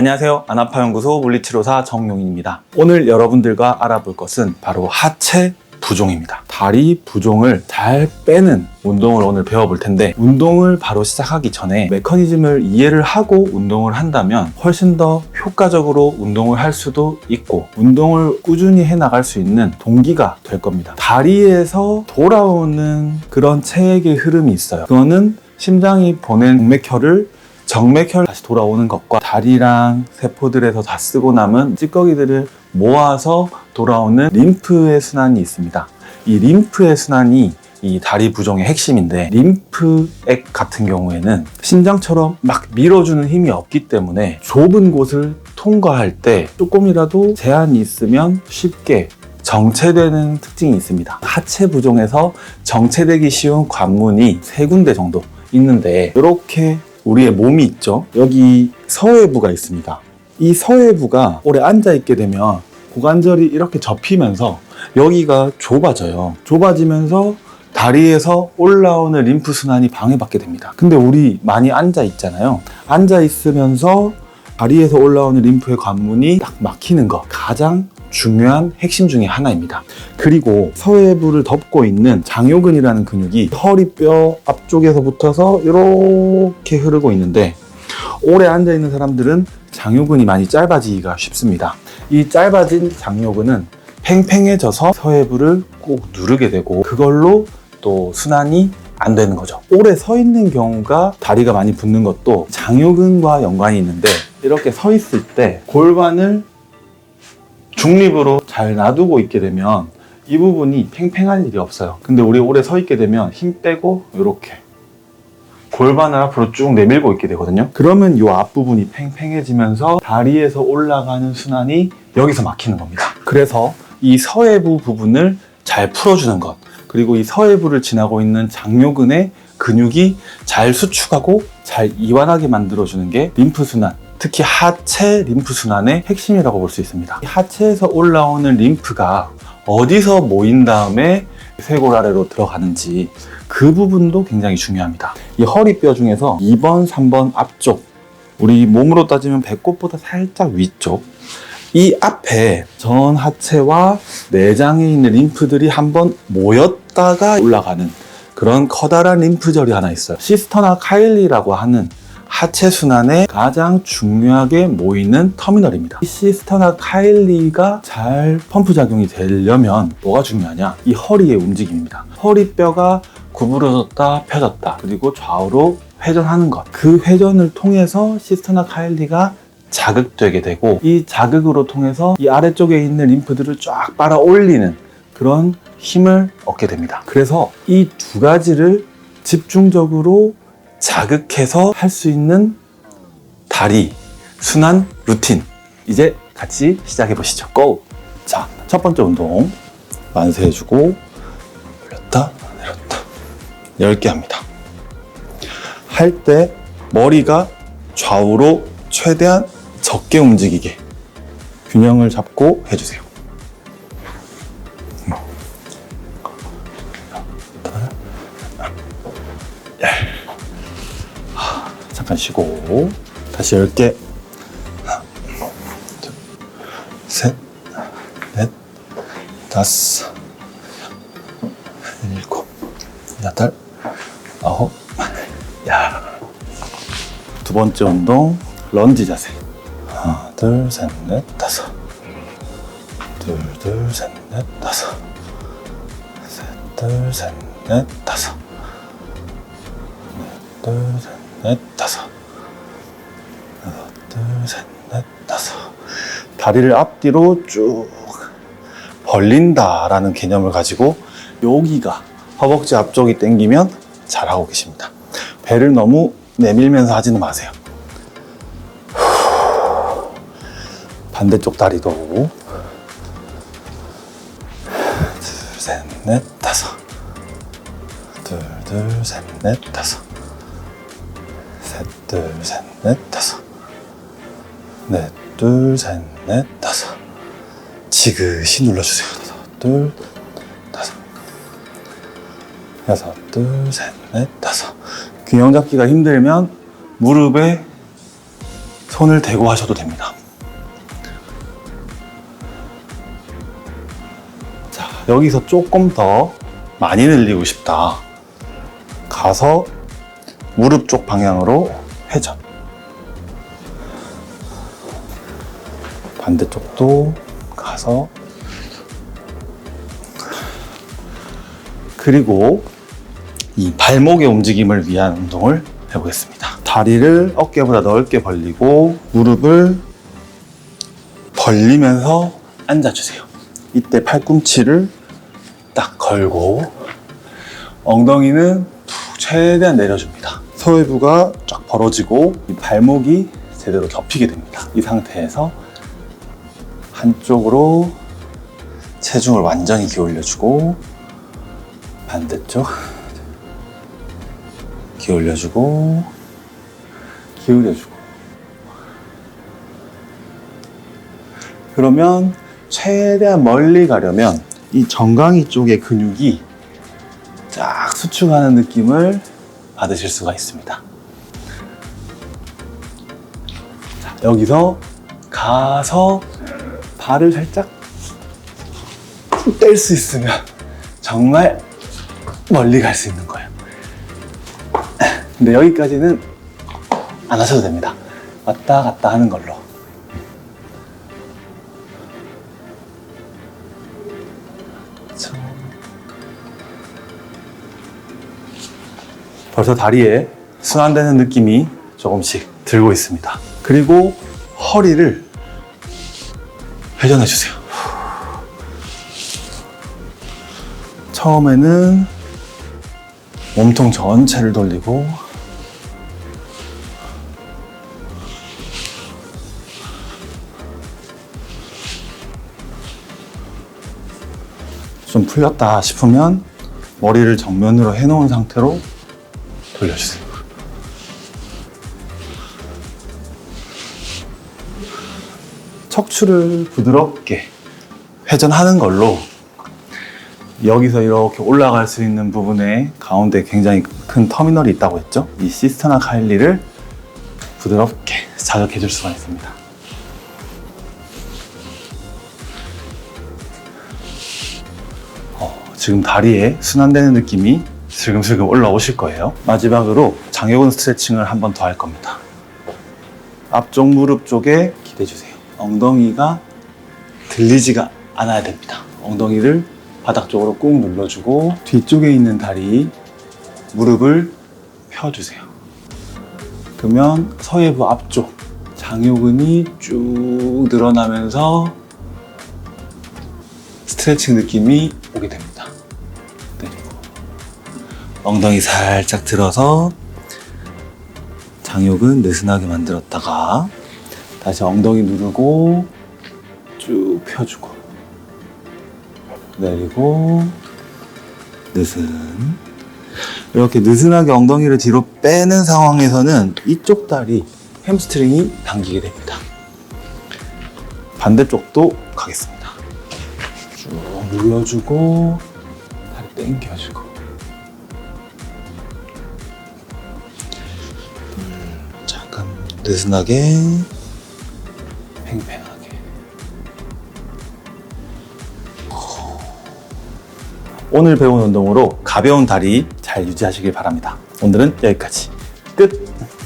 안녕하세요. 안아파연구소 물리치료사 정용인입니다. 오늘 여러분들과 알아볼 것은 바로 하체 부종입니다. 다리 부종을 잘 빼는 운동을 오늘 배워볼 텐데 운동을 바로 시작하기 전에 메커니즘을 이해를 하고 운동을 한다면 훨씬 더 효과적으로 운동을 할 수도 있고 운동을 꾸준히 해 나갈 수 있는 동기가 될 겁니다. 다리에서 돌아오는 그런 체액의 흐름이 있어요. 그거는 심장이 보낸 동맥혈을 정맥혈 다시 돌아오는 것과 다리랑 세포들에서 다 쓰고 남은 찌꺼기들을 모아서 돌아오는 림프의 순환이 있습니다. 이 림프의 순환이 이 다리 부종의 핵심인데 림프액 같은 경우에는 심장처럼 막 밀어주는 힘이 없기 때문에 좁은 곳을 통과할 때 조금이라도 제한이 있으면 쉽게 정체되는 특징이 있습니다. 하체 부종에서 정체되기 쉬운 관문이 세 군데 정도 있는데 이렇게 우리의 몸이 있죠. 여기 서해부가 있습니다. 이 서해부가 오래 앉아 있게 되면 고관절이 이렇게 접히면서 여기가 좁아져요. 좁아지면서 다리에서 올라오는 림프 순환이 방해받게 됩니다. 근데 우리 많이 앉아 있잖아요. 앉아 있으면서 다리에서 올라오는 림프의 관문이 딱 막히는 거 가장 중요한 핵심 중에 하나입니다. 그리고 서해부를 덮고 있는 장요근이라는 근육이 허리뼈 앞쪽에서 붙어서 이렇게 흐르고 있는데 오래 앉아 있는 사람들은 장요근이 많이 짧아지기가 쉽습니다. 이 짧아진 장요근은 팽팽해져서 서해부를 꼭 누르게 되고 그걸로 또 순환이 안 되는 거죠. 오래 서 있는 경우가 다리가 많이 붓는 것도 장요근과 연관이 있는데 이렇게 서 있을 때 골반을 중립으로 잘 놔두고 있게 되면 이 부분이 팽팽할 일이 없어요. 근데 우리 오래 서 있게 되면 힘 빼고 이렇게 골반을 앞으로 쭉 내밀고 있게 되거든요. 그러면 이 앞부분이 팽팽해지면서 다리에서 올라가는 순환이 여기서 막히는 겁니다. 그래서 이 서해부 부분을 잘 풀어주는 것, 그리고 이 서해부를 지나고 있는 장요근의 근육이 잘 수축하고 잘 이완하게 만들어주는 게 림프순환, 특히 하체 림프순환의 핵심이라고 볼 수 있습니다. 이 하체에서 올라오는 림프가 어디서 모인 다음에 쇄골 아래로 들어가는지 그 부분도 굉장히 중요합니다. 이 허리뼈 중에서 2번, 3번 앞쪽, 우리 몸으로 따지면 배꼽보다 살짝 위쪽, 이 앞에 전 하체와 내장에 있는 림프들이 한번 모였다가 올라가는 그런 커다란 림프절이 하나 있어요. 시스터나 카일리라고 하는 하체 순환에 가장 중요하게 모이는 터미널입니다. 이 시스터나 카일리가 잘 펌프 작용이 되려면 뭐가 중요하냐? 이 허리의 움직임입니다. 허리뼈가 구부러졌다 펴졌다 그리고 좌우로 회전하는 것. 그 회전을 통해서 시스터나 카일리가 자극되게 되고 이 자극으로 통해서 이 아래쪽에 있는 림프들을 쫙 빨아 올리는 그런 힘을 얻게 됩니다. 그래서 이 두 가지를 집중적으로 자극해서 할 수 있는 다리 순환 루틴 이제 같이 시작해 보시죠. 고! 자, 첫 번째 운동 만세 해주고 올렸다 내렸다 10개 합니다. 할 때 머리가 좌우로 최대한 적게 움직이게 균형을 잡고 해주세요. 잠깐 쉬고 다시 10개 하나 둘 셋 넷 다섯 일곱 여덟 아홉 야 두 번째 운동 런지 자세. 하나 둘셋넷 다섯. 둘둘셋넷 다섯. 셋둘셋넷 다섯. 둘셋 넷 다섯. 하나 둘 셋 넷 다섯. 다리를 앞뒤로 쭉 벌린다라는 개념을 가지고 여기가 허벅지 앞쪽이 당기면 잘하고 계십니다. 배를 너무 내밀면서 하지는 마세요. 반대쪽 다리도. 둘, 셋, 넷, 다섯. 둘, 둘, 셋, 넷, 다섯 셋, 둘, 셋, 넷, 다섯 넷, 둘, 셋, 넷, 다섯 지그시 눌러주세요. 다섯, 둘, 다섯 여섯, 둘, 셋, 넷, 다섯 균형 잡기가 힘들면 무릎에 손을 대고 하셔도 됩니다. 자, 여기서 조금 더 많이 늘리고 싶다. 가서 무릎 쪽 방향으로 회전. 반대쪽도 가서 그리고 이 발목의 움직임을 위한 운동을 해보겠습니다. 다리를 어깨보다 넓게 벌리고 무릎을 벌리면서 앉아주세요. 이때 팔꿈치를 딱 걸고 엉덩이는 푹 최대한 내려줍니다. 서해부가 쫙 벌어지고 이 발목이 제대로 접히게 됩니다. 이 상태에서 한쪽으로 체중을 완전히 기울여주고 반대쪽 기울여주고 기울여주고 그러면 최대한 멀리 가려면 이 정강이 쪽의 근육이 쫙 수축하는 느낌을 받으실 수가 있습니다. 자, 여기서 가서 발을 살짝 뗄 수 있으면 정말 멀리 갈 수 있는 거예요. 근데 여기까지는 안 하셔도 됩니다. 왔다 갔다 하는 걸로. 벌써 다리에 순환되는 느낌이 조금씩 들고 있습니다. 그리고 허리를 회전해 주세요. 처음에는 몸통 전체를 돌리고 좀 풀렸다 싶으면 머리를 정면으로 해놓은 상태로 돌려주세요. 척추를 부드럽게 회전하는 걸로 여기서 이렇게 올라갈 수 있는 부분에 가운데 굉장히 큰 터미널이 있다고 했죠? 이 시스터나 카일리를 부드럽게 자극해 줄 수가 있습니다. 어, 지금 다리에 순환되는 느낌이 슬금슬금 올라오실 거예요. 마지막으로 장요근 스트레칭을 한 번 더 할 겁니다. 앞쪽 무릎 쪽에 기대 주세요. 엉덩이가 들리지가 않아야 됩니다. 엉덩이를 바닥 쪽으로 꾹 눌러주고 뒤쪽에 있는 다리 무릎을 펴주세요. 그러면 서해부 앞쪽 장요근이 쭉 늘어나면서 스트레칭 느낌이 오게 됩니다. 엉덩이 살짝 들어서 장요근 느슨하게 만들었다가 다시 엉덩이 누르고 쭉 펴주고 내리고 느슨 이렇게 느슨하게 엉덩이를 뒤로 빼는 상황에서는 이쪽 다리 햄스트링이 당기게 됩니다. 반대쪽도 가겠습니다. 쭉 눌러주고 다리 당겨주고 느슨하게 팽팽하게 오늘 배운 운동으로 가벼운 다리 잘 유지하시길 바랍니다. 오늘은 여기까지 끝!